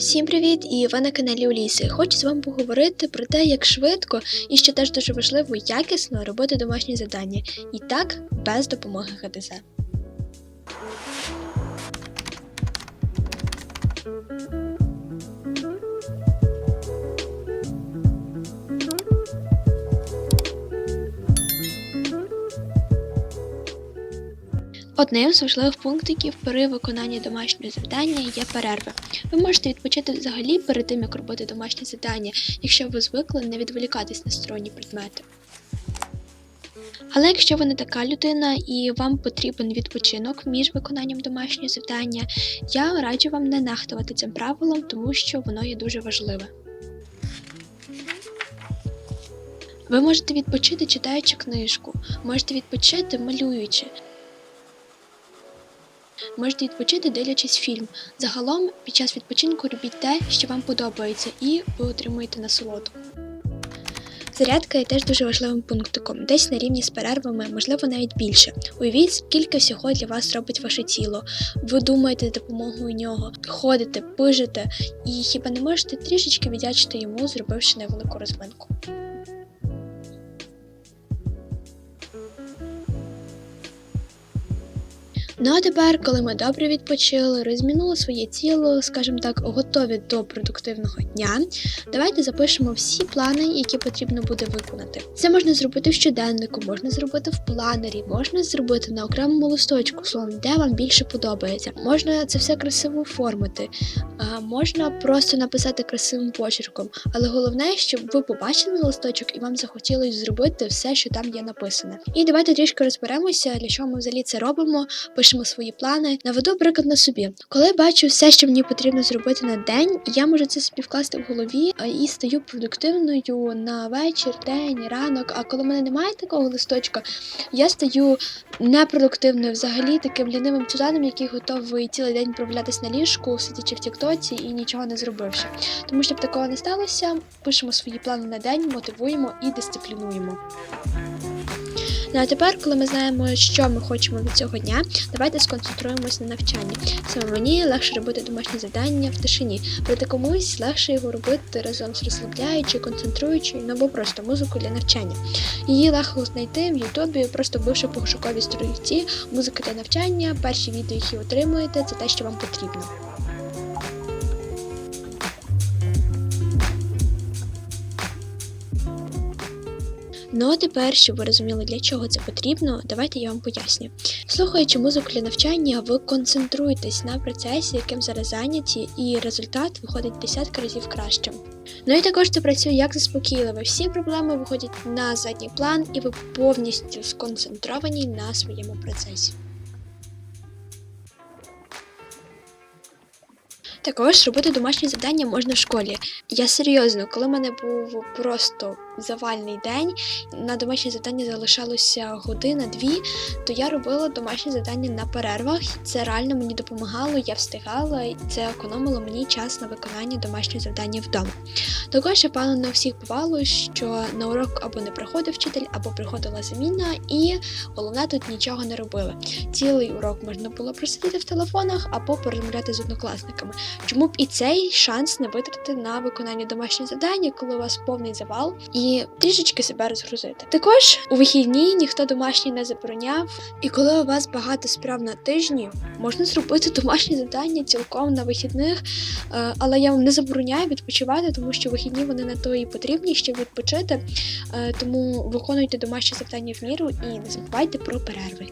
Всім привіт! І ви на каналі Уліси. Хочу з вами поговорити про те, як швидко і що теж дуже важливо, якісно робити домашні завдання. І так, без допомоги ГДЗ. Одним з важливих пунктиків при виконанні домашнього завдання є перерви. Ви можете відпочити взагалі перед тим, як робити домашнє завдання, якщо ви звикли не відволікатись на сторонні предмети. Але якщо ви не така людина і вам потрібен відпочинок між виконанням домашнього завдання, я раджу вам не нехтувати цим правилом, тому що воно є дуже важливе. Ви можете відпочити читаючи книжку, можете відпочити малюючи, Можете відпочити, дивлячись фільм. Загалом, під час відпочинку робіть те, що вам подобається, і ви отримуєте насолоду. Зарядка є теж дуже важливим пунктиком, десь на рівні з перервами, можливо, навіть більше. Уявіть, скільки всього для вас робить ваше тіло. Ви думаєте з допомогою нього, ходите, пижите, і хіба не можете трішечки віддячити йому, зробивши невелику розминку. Ну а тепер, коли ми добре відпочили, розмінули своє тіло, скажімо так, готові до продуктивного дня, давайте запишемо всі плани, які потрібно буде виконати. Це можна зробити в щоденнику, можна зробити в планері, можна зробити на окремому листочку, словом, де вам більше подобається. Можна це все красиво оформити, можна просто написати красивим почерком. Але головне, щоб ви побачили листочок і вам захотілося зробити все, що там є написане. І давайте трішки розберемося, для чого ми взагалі це робимо пишемо свої плани. Наведу приклад на собі. Коли бачу все, що мені потрібно зробити на день, я можу це собі вкласти в голові і стаю продуктивною на вечір, день, ранок. А коли в мене немає такого листочка, я стаю непродуктивною, взагалі таким лінивим чуданом, який готовий цілий день провалятись на ліжку, сидячи в Тіктоці і нічого не зробивши. Тому щоб такого не сталося, пишемо свої плани на день, мотивуємо і дисциплінуємо. Ну а тепер, коли ми знаємо, що ми хочемо від цього дня, давайте сконцентруємось на навчанні. Саме мені легше робити домашні завдання в тишині, проте комусь легше його робити разом з розслабляючи, концентруючи, ну або просто музику для навчання. Її легко знайти в Ютубі, просто вбивши пошукові сторінці, музика для навчання, перші відео, які отримуєте, це те, що вам потрібно. Ну а тепер, щоб ви розуміли, для чого це потрібно, давайте я вам поясню. Слухаючи музику для навчання, ви концентруєтесь на процесі, яким зараз зайняті, і результат виходить десятки разів кращим. Ну і також це працює як заспокійливо. Всі проблеми виходять на задній план, і ви повністю сконцентровані на своєму процесі. Також робити домашні завдання можна в школі. Я серйозно, коли в мене був просто завальний день, на домашні завдання залишалося година-дві, то я робила домашні завдання на перервах. Це реально мені допомагало, я встигала, і це економило мені час на виконання домашнього завдання вдома. Також я певно на всіх бувало, що на урок або не приходив вчитель, або приходила заміна, і головне тут нічого не робили. Цілий урок можна було просидіти в телефонах або порозмовляти з однокласниками. Чому б і цей шанс не витратити на виконання домашнього завдання, коли у вас повний завал, і трішечки себе розгрузити. Також у вихідні ніхто домашній не забороняв, і коли у вас багато справ на тижні, можна зробити домашні завдання цілком на вихідних, Е, але я вам не забороняю відпочивати, тому що вихідні вони на то і потрібні, щоб відпочити. Е, Тому виконуйте домашні завдання в міру і не забувайте про перерви.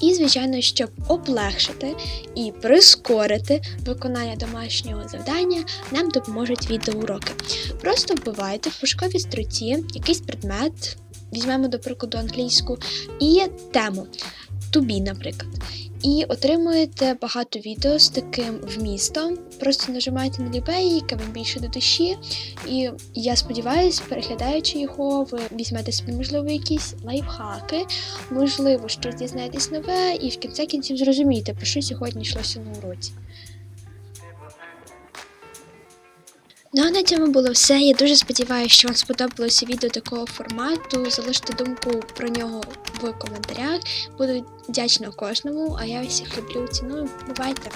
І, звичайно, щоб облегшити і прискорити виконання домашнього завдання, нам допоможуть відеоуроки. Просто вбивайте в пошуковій строці якийсь предмет, візьмемо, до прикладу, англійську, і тему be, наприклад. І отримуєте багато відео з таким вмістом. Просто нажимаєте на лібей, яке вам більше до душі. І я сподіваюся, переглядаючи його, ви візьмете собі, можливо, якісь лайфхаки, можливо, щось дізнаєтесь нове, і в кінці кінців зрозумієте, про що сьогодні йшлося на уроці. Ну а на цьому було все. Я дуже сподіваюся, що вам сподобалося відео такого формату. Залиште думку про нього в коментарях. Буду вдячна кожному, а я всіх люблю, ціную. Бувайте!